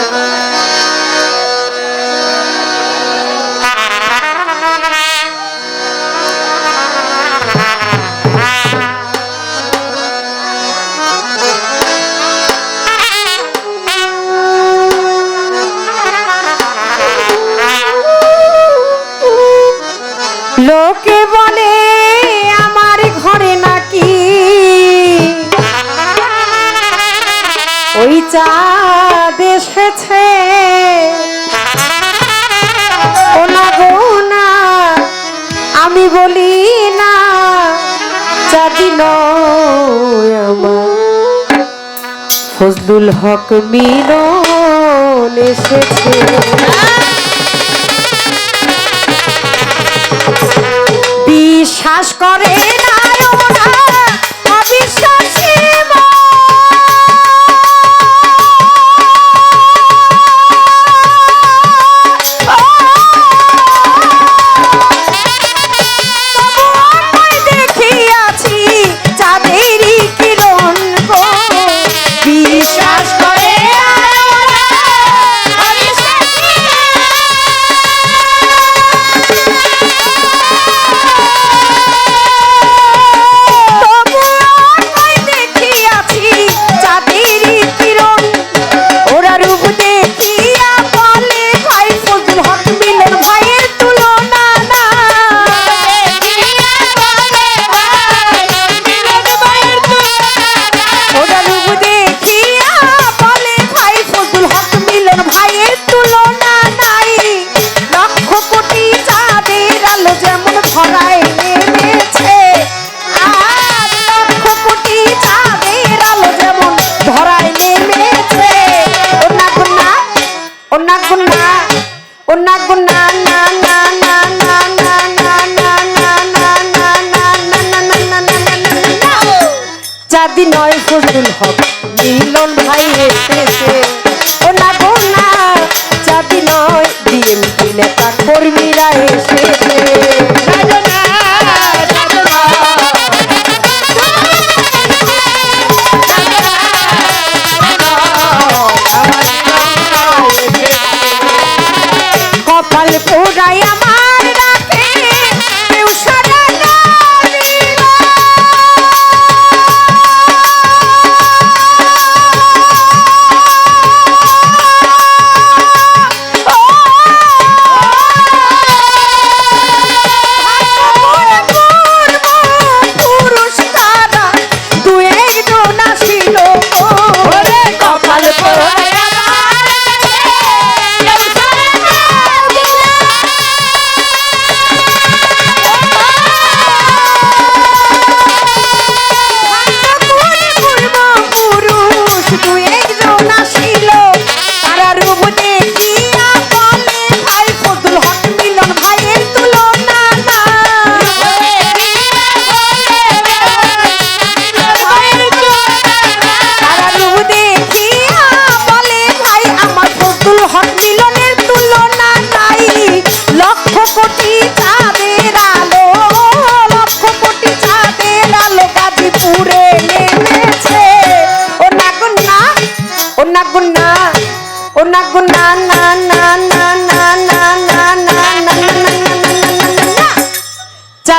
Uh-huh. চাঁদ এসেছে। ওনা গোনা আমি বলি না চাঁদিন আমার। ফজলুল হক মিলন এসেছে। বিশ্বাস করে না কাদি নয় ফজলুল হক। মিলন ভাই এসেছে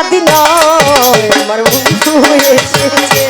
দিন আমার বন্ধু এসেছে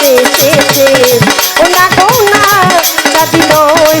দেশেতে ও না গো না জাতি নয়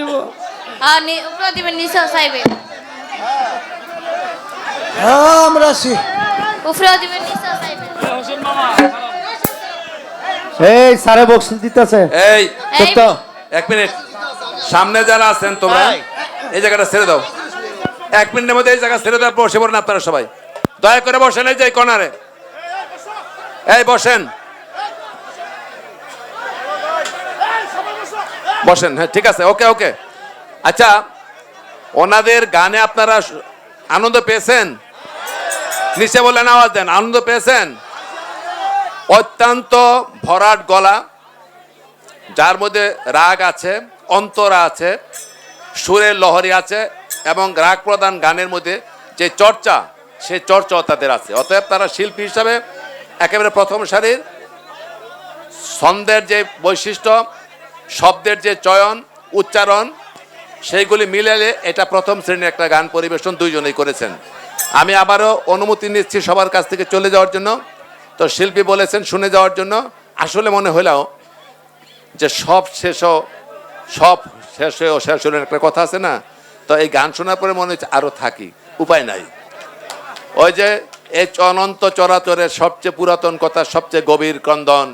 উপরে দিবেন হ্যাঁ আমরা আছি। উপরেও দিবেন নিচে চাইবে। এই সারে বক্সিস দিতেছে। এই এই। তো এক মিনিট। সামনে যারা আছেন তোমরা এই। জায়গাটা ছেড়ে দাও। এক মিনিটের মধ্যে এই জায়গা ছেড়ে দেওয়ার বসে পড়েন আপনারা সবাই। দয়া করে বসেন এই যে এই কর্নারে এই বসেন। বসেন হ্যাঁ ঠিক আছে ওকে ওকে। আচ্ছা ওনাদের গানে আপনারা আনন্দ পেয়েছেন? নিচে বলেন আওয়াজ দেন, আনন্দ পেয়েছেন? অত্যন্ত ভরাট গলা, যার মধ্যে রাগ আছে, অন্তরা আছে, সুরের লহরী আছে, এবং রাগ প্রদান গানের মধ্যে যে চর্চা, সে চর্চাও তাদের আছে। অতএব তারা শিল্পী হিসাবে একেবারে প্রথম সারির ছন্দের যে বৈশিষ্ট্য, শব্দের যে চয়ন, উচ্চারণ সেইগুলি মিলালে এটা প্রথম শ্রেণির একটা গান পরিবেশন দুইজনেই করেছেন। আমি আবারও অনুমতি নিচ্ছি সবার কাছ থেকে চলে যাওয়ার জন্য। তো শিল্পী বলেছেন শুনে যাওয়ার জন্য। আসলে মনে হলেও যে সব শেষ সব শেষ হয়েও শেষ হলো একটা কথা আছে না? তো এই গান শোনার পরে মনে হচ্ছে আরও থাকি। উপায় নাই। ওই যে এই অনন্ত চরাচরের সবচেয়ে পুরাতন কথা, সবচেয়ে গভীর ক্রন্দন,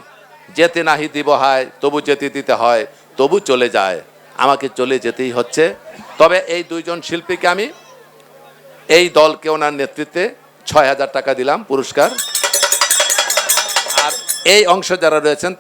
যেতে নাহি দিব হয়, তবু যেতে দিতে হয়, তবু চলে যায়। আমাকে চলে যেতেই হচ্ছে। তবে এই দুইজন শিল্পীকে আমি এই দলকে ওনার নেতৃত্বে ছয় হাজার টাকা দিলাম পুরস্কার। আর এই অংশ যারা রয়েছেন